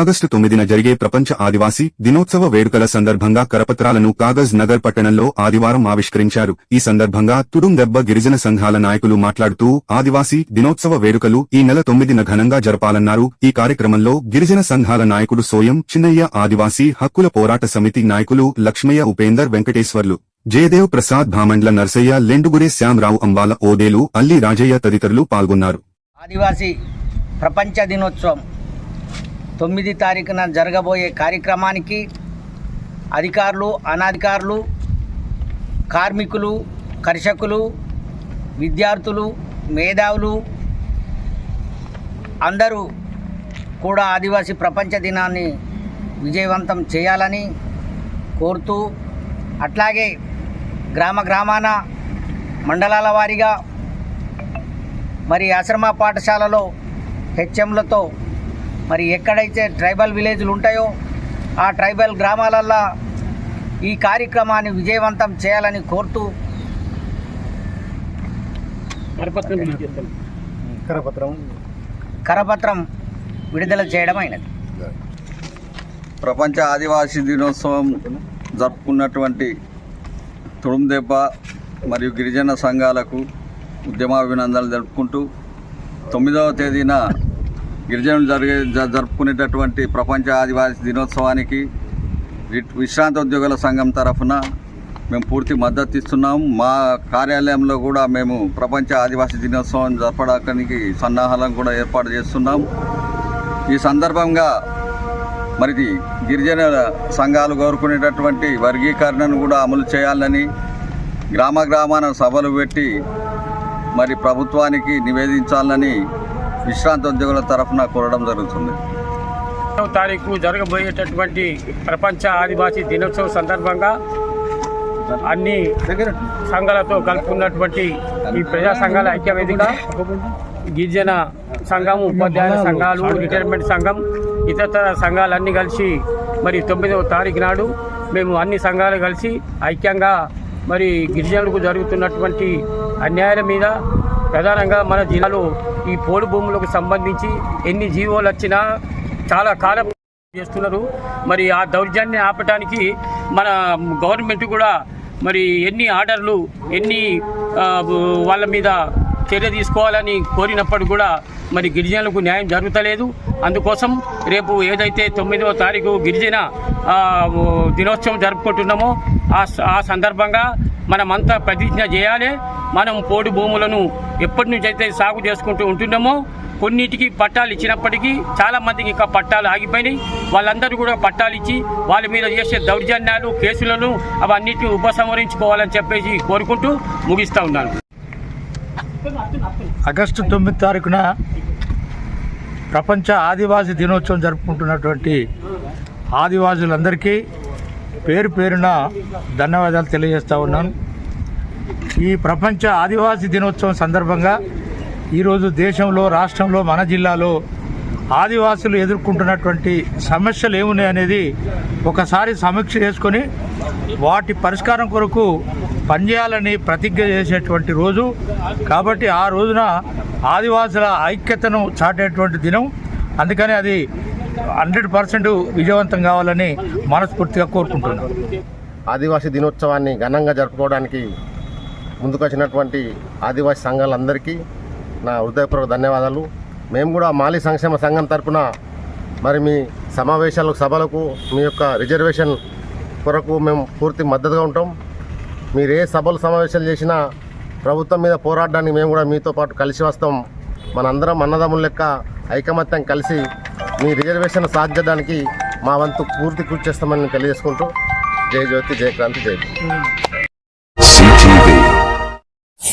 August తొమ్మిదిన జరిగే ప్రపంచ ఆదివాసీ దినోత్సవ వేడుకల సందర్భంగా కరపత్రాలను కాగజ్ నగర్ పట్టణంలో ఆదివారం ఆవిష్కరించారు. ఈ సందర్భంగా తుడుందెబ్బ గిరిజన సంఘాల నాయకులు మాట్లాడుతూ ఆదివాసీ దినోత్సవ వేడుకలు ఈ నెల తొమ్మిదిన ఘనంగా జరపాలన్నారు. ఈ కార్యక్రమంలో గిరిజన సంఘాల నాయకుడు సోయం చిన్నయ్య ఆదివాసీ హక్కుల పోరాట సమితి నాయకులు లక్ష్మయ్య ఉపేందర్ వెంకటేశ్వర్లు జయదేవ్ ప్రసాద్ భామండ్ల నర్సయ్య లెండుగురే శ్యాంరావు అంబాల ఓదేలు అల్లి రాజయ్య తదితరులు పాల్గొన్నారు. ఆదివాసీ ప్రపంచ దినోత్సవం తొమ్మిది తారీఖున జరగబోయే కార్యక్రమానికి అధికారులు అనధికారులు కార్మికులు కర్షకులు విద్యార్థులు మేధావులు అందరూ కూడా ఆదివాసీ ప్రపంచ దినాన్ని విజయవంతం చేయాలని కోరుతూ అట్లాగే గ్రామ గ్రామాన మండలాల వారీగా మరి ఆశ్రమ పాఠశాలలో హెచ్ఎంలతో మరి ఎక్కడైతే ట్రైబల్ విలేజ్లు ఉంటాయో ఆ ట్రైబల్ గ్రామాలల్లో ఈ కార్యక్రమాన్ని విజయవంతం చేయాలని కోరుతూ కరపత్రం విడుదల చేయడం అయినది. ప్రపంచ ఆదివాసీ దినోత్సవం జరుపుకున్నటువంటి తుడుందెబ్బ మరియు గిరిజన సంఘాలకు ఉద్యమాభినందనలు జరుపుకుంటూ తొమ్మిదవ తేదీన గిరిజనులు జరిగే జ- జరుపుకునేటటువంటి ప్రపంచ ఆదివాసీ దినోత్సవానికి విశ్రాంత ఉద్యోగుల సంఘం తరఫున మేము పూర్తి మద్దతు ఇస్తున్నాం. మా కార్యాలయంలో కూడా మేము ప్రపంచ ఆదివాసీ దినోత్సవం జరపడానికి సన్నాహాలను కూడా ఏర్పాటు చేస్తున్నాం. ఈ సందర్భంగా మరి గిరిజన సంఘాలు కోరుకునేటటువంటి వర్గీకరణను కూడా అమలు చేయాలని గ్రామ గ్రామాన సభలు పెట్టి మరి ప్రభుత్వానికి నివేదించాలని విశ్రాంతి ఉద్యోగుల తరఫున కోరడం జరుగుతుంది. తారీఖు జరగబోయేటటువంటి ప్రపంచ ఆదివాసీ దినోత్సవం సందర్భంగా అన్ని సంఘాలతో కలుపుకున్నటువంటి ఈ ప్రజా సంఘాల ఐక్యవేదిక గిరిజన సంఘం ఉపాధ్యాయుల సంఘాలు రిటైర్మెంట్ సంఘం ఇతర సంఘాలన్నీ కలిసి మరి తొమ్మిదవ తారీఖు నాడు మేము అన్ని సంఘాలు కలిసి ఐక్యంగా మరి గిరిజనులకు జరుగుతున్నటువంటి అన్యాయాల మీద ప్రధానంగా మన జిల్లాలో ఈ పోడు భూములకు సంబంధించి ఎన్ని జీవోలు వచ్చినా చాలా కాలం చేస్తున్నారు. మరి ఆ దౌర్జన్యాన్ని ఆపటానికి మన గవర్నమెంట్ కూడా మరి ఎన్ని ఆర్డర్లు ఎన్ని వాళ్ళ మీద చర్య తీసుకోవాలని కోరినప్పుడు కూడా మరి గిరిజనులకు న్యాయం జరుగుతలేదు. అందుకోసం రేపు ఏదైతే తొమ్మిదవ తారీఖు గిరిజన దినోత్సవం జరుపుకుంటున్నామో ఆ స- ఆ సందర్భంగా మనమంతా ప్రతిజ్ఞ చేయాలి. మనం పోడు భూములను ఎప్పటి నుంచి అయితే సాగు చేసుకుంటూ ఉంటున్నామో కొన్నిటికి పట్టాలు ఇచ్చినప్పటికీ చాలామందికి ఇంకా పట్టాలు ఆగిపోయినాయి. వాళ్ళందరూ కూడా పట్టాలు ఇచ్చి వాళ్ళ మీద చేసే దౌర్జన్యాలు కేసులను అవన్నిటిని ఉపసంహరించుకోవాలని చెప్పేసి కోరుకుంటూ ముగిస్తూ ఉన్నాను. ఆగస్టు తొమ్మిది తారీఖున ప్రపంచ ఆదివాసీ దినోత్సవం జరుపుకుంటున్నటువంటి ఆదివాసులందరికీ పేరు పేరున ధన్యవాదాలు తెలియజేస్తూ ఉన్నాను. ఈ ప్రపంచ ఆదివాసీ దినోత్సవం సందర్భంగా ఈరోజు దేశంలో రాష్ట్రంలో మన జిల్లాలో ఆదివాసులు ఎదుర్కొంటున్నటువంటి సమస్యలు ఏమున్నాయి అనేది ఒకసారి సమీక్ష చేసుకొని వాటి పరిష్కారం కొరకు పనిచేయాలని ప్రతిజ్ఞ చేసేటువంటి రోజు. కాబట్టి ఆ రోజున ఆదివాసుల ఐక్యతను చాటేటువంటి దినం. అందుకని అది హండ్రెడ్ పర్సెంట్ విజయవంతం కావాలని మనస్ఫూర్తిగా కోరుకుంటున్నాను ఆదివాసీ దినోత్సవాన్ని ఘనంగా జరుపుకోవడానికి ముందుకొచ్చినటువంటి ఆదివాసీ సంఘాలందరికీ నా హృదయపూర్వక ధన్యవాదాలు. మేము కూడా మాలి సంక్షేమ సంఘం తరఫున మరి మీ సమావేశాలకు సభలకు మీ యొక్క రిజర్వేషన్ కొరకు మేము పూర్తి మద్దతుగా ఉంటాం. మీరు ఏ సభలు సమావేశాలు చేసినా ప్రభుత్వం మీద పోరాడడానికి మేము కూడా మీతో పాటు కలిసి వస్తాం. మనందరం అన్నదమ్ముల లెక్క ఐకమత్యం కలిసి మీ రిజర్వేషన్ సాధించడానికి మా వంతు పూర్తి కృషి చేస్తామని తెలియజేసుకుంటూ జయ జ్యోతి జయ క్రాంతి